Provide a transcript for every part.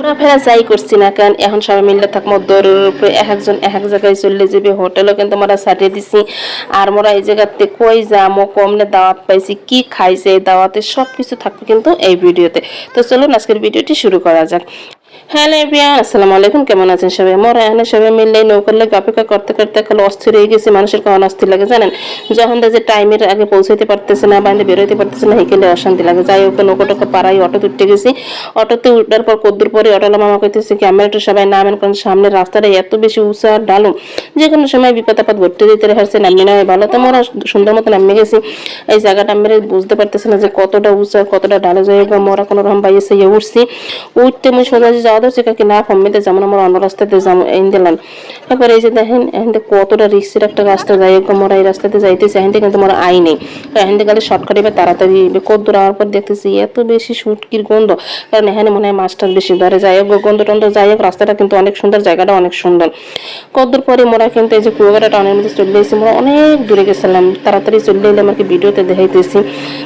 ঘোরাফেরা যাই করছি না কেন, এখন সবাই মিলে থাকব দৌড়ের এক একজন এক এক জায়গায় চলে যাবে, হোটেলও কিন্তু আমরা সারিয়ে দিছি। আর মোরা এই জায়গাতে কই কম কমলে দাওয়াত পাইছি, কি খাইছে, এই দাওয়াতে সব কিছু থাকবে কিন্তু এই ভিডিওতে। তো চলুন আজকের ভিডিওটি শুরু করা যাক। হ্যালো এভরিয়ান আসসালামু আলাইকুম। কেমন আছেন সবাই? মোরা এখানে সবাই মিললে নৌকার লাগে অপেক্ষা করতে করতে কালে অস্থির হয়ে গেছে। মানুষের কেমন অস্থির লাগে, জানেন? যখন দেখে টাইমের আগে পৌঁছাইতে পারতেছে না বাইরে বেরোতে পারতেছে না হেঁকেলে অশান্তি লাগে। যাই হোক নৌকা টোকা পাড়াই অটোতে উঠতে গেছি। অটোতে উঠার পর কদ্দুর পরে অটোলা মামা কইতেছে ক্যামেরা একটু সবাই নামেন, কারণ সামনের রাস্তাটা এত বেশি উঁচা আর ডালুম। যে কোনো সময় বিপদ আপদ ঘটতে দিতে হারছে নামিয়ে নেওয়া ভালো। তো মোরা সুন্দর মতো নামিয়ে গেছি। এই জায়গাটা আমরা বুঝতে পারতেছি না যে কতটা উঁচা, কতটা ডালে যাই হোক মোরা কোনো রকম বাইরে সে উঠছি। উঠতে আমি সোজা যে যাওয়া ধরছি কাকি না কমিতে যেমন আমরা অন্য রাস্তাতে যাব এই দিলাম। এবার এই যে দেখেন, এখান থেকে কতটা রিক্সের একটা রাস্তা যাই হোক মোরা এই রাস্তাতে যাইতেছি, এখান থেকে কিন্তু মোরা আই নেই। এখান থেকে গেলে শর্টকাট এবার তাড়াতাড়ি কত দূর আওয়ার পর দেখতেছি, এত বেশি সুটকির গন্ধ। কারণ এখানে মনে হয় মাছ টাছ বেশি ধরে। যাই হোক গন্ধ টন্ধ যাই হোক, রাস্তাটা কিন্তু অনেক সুন্দর জায়গাটা অনেক সুন্দর। কতদূর পরে মোরা কিন্তু এই যে কুয়াকাটা টাউনের মধ্যে চলে এসেছি মোরা অনেক দূরে গেছিলাম। তাড়াতাড়ি চলে এলাম আর কি ভিডিওতে দেখাইতেছি।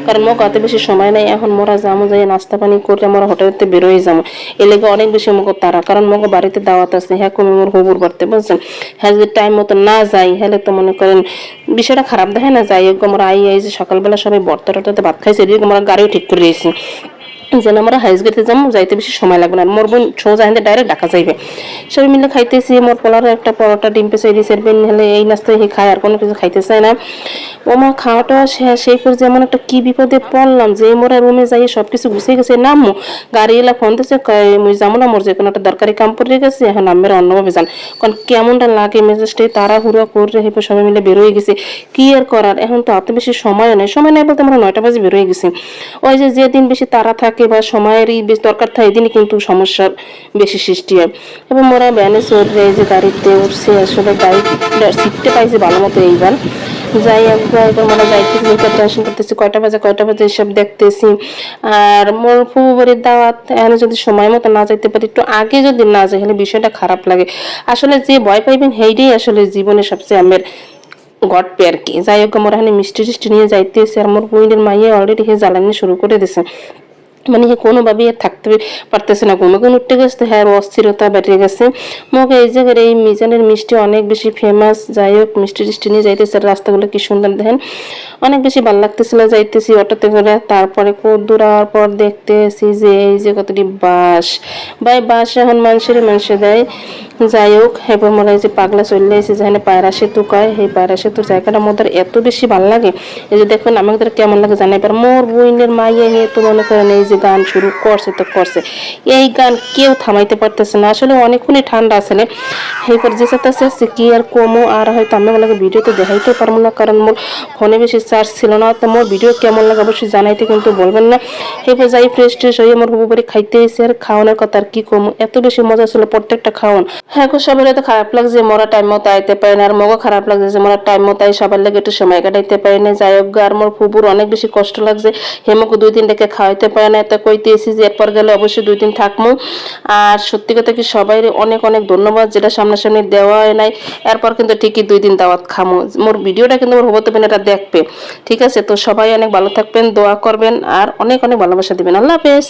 কারণ মোক অত বেশি সময় নাই, এখন মোরা যাব যাই নাস্তা পানি করে মোরা হোটেলেতে বেরোয় যাব এ লেগে অনেক বেশি মোক তারা, কারণ মোক বাড়িতে দাওয়াত আছে হ্যাঁ কমে মোর হবুর করতে বলছেন হ্যাঁ যদি টাইম মতো না যাই হলে তো মনে করেন বিষয়টা খারাপ দেখে না যাই হোক, আমরা আই আই যে সকালবেলা সবাই বর্তা টর্তাতে ভাত খাইছে, এদিকে আমরা গাড়িও ঠিক করে দিয়েছি। যেন আমরা হাইস গেতে যাব যাইতে বেশি সময় লাগবে না। মোর বোন সোজা হিন্দে ডাইরেক্ট ডাকা যাইবে। সবাই মিলে খাইতেছি, মোর পোলার একটা পরোটা, ডিম পেঁচে দিয়ে সেরবেন হলে এই নাস্তা হে খায়, আর কোনো কিছু খাইতে চায় না। মা খাওয়াটা সেই করে যেমন একটা কি বিপদে পড়লাম যে মোরা রুমে যাই সব কিছু গুছিয়ে গেছে নামো গাড়ি এলা ফোন দিছে মুই যাব না, মোর যে কোনো একটা দরকারি কাম পড়ে গেছে, এখন আমের অন্যভাবে যান। কারণ কেমনটা লাগে মেজাজটাই তাড়াহুড়া করে হেপে সবাই মিলে বেরোয় গেছে। কি আর করার? এখন তো অত বেশি সময় নেই। সময় নেই বলতে আমরা নয়টা বাজে বেরোয় গেছি। ওই যে যেদিন বেশি তারা থাকে বা সময়েরই বেশি দরকার থাকে, এদিনই কিন্তু সমস্যার বেশি সৃষ্টি হয়। এবং মোরা ব্যানে চড়ে যে গাড়িতে উঠছে, আসলে গাড়ি সিটটা পাইছে ভালো মতো এইবার। যাই একবার এবার মোরা যাইতেছি যেটা টেনশন করতেছি, কয়টা বাজে কয়টা বাজে এসব দেখতেছি। আর মোর ফুবু বাড়ির দাওয়াত, এখানে যদি সময় মতো না যাইতে পারি, একটু আগে যদি না যাই, তাহলে বিষয়টা খারাপ লাগে। আসলে যে ভয় পাইবেন, সেইটাই আসলে জীবনে সবচেয়ে আমের গটপে আর কি। যাই হোক আমার এখানে মিষ্টি টিষ্টি নিয়ে যাইতেছে, আর মোর বইনের মাইয়ে অলরেডি হে জ্বালানি শুরু করে দিছে। মানে আর থাকতে পারতেছে না। কোনো কোনো উঠতে গেছে হ্যাঁ অস্থিরতা বেড়ে গেছে। মোকে এই জায়গার এই মিজানের মিষ্টি অনেক বেশি ফেমাস যাই হোক, মিষ্টি টিষ্টি নিয়ে যাইতেছে রাস্তাগুলো কি সুন্দর দেখেন। অনেক বেশি ভালো লাগতেছিল, যাইতেছি অটোতে করে। তারপরে খুব দূর হওয়ার পর দেখতেছি যে এই যে কতটি বাস ভাই বাস এখন মানুষের মানুষে দেয়। যাই হোক এবার মনে হয় যে পাগলা চলে এসে যেখানে পায়রা সেতু কয়, সেই পায়রা সেতুর জায়গাটা মোদের এত বেশি ভালো লাগে। এই যে দেখবেন আমাদের কেমন লাগে জানাই পার। মোর বইনের মাইয়ে নিয়ে তো মনে করেন এই যে গান শুরু করছে তো করছে। এই গান কেউ থামাইতে পারতেছে না। আসলে অনেকক্ষণই ঠান্ডা আসলে এরপর যে সাথে সে কি আর কমো, আর হয়তো আমি ওগুলোকে ভিডিওতে দেখাইতে পারব না, কারণ মোর ফোনে বেশি চার্জ ছিল না, তো মোর ভিডিও কেমন লাগে অবশ্যই জানাইতে কিন্তু বলবেন না। এরপর যাই ফ্রেশ ট্রেশ হয়ে আমার হুবু বাড়ি খাইতে এসে আর খাওয়ানোর কথা আর কি কমো। এত বেশি মজা ছিল প্রত্যেকটা খাওয়ান। হ্যাঁ গো সবার তো খারাপ লাগছে, মোরা টাইম মতো আইতে পারে না, আর মগও খারাপ লাগছে যে মোরা টাইম মতো সবার লাগে একটু সময় কাটাইতে পারি না। যাই হোক আর মোর ফুবুর অনেক বেশি কষ্ট লাগছে হেমকে দুই দিন ডেকে খাওয়াইতে পারে না এত কইতে এসি যে এরপর গেলে অবশ্যই দুই দিন থাকব আর সত্যি কথা কি সবাই অনেক অনেক ধন্যবাদ, যেটা সামনাসামনি দেওয়া হয় নাই, এরপর কিন্তু ঠিকই দুই দিন দাওয়াত খামো। মোর ভিডিওটা কিন্তু মোর হবতে এটা দেখবে। ঠিক আছে, তো সবাই অনেক ভালো থাকবেন, দোয়া করবেন, আর অনেক অনেক ভালোবাসা দিবেন। আল্লাহ হাফেজ।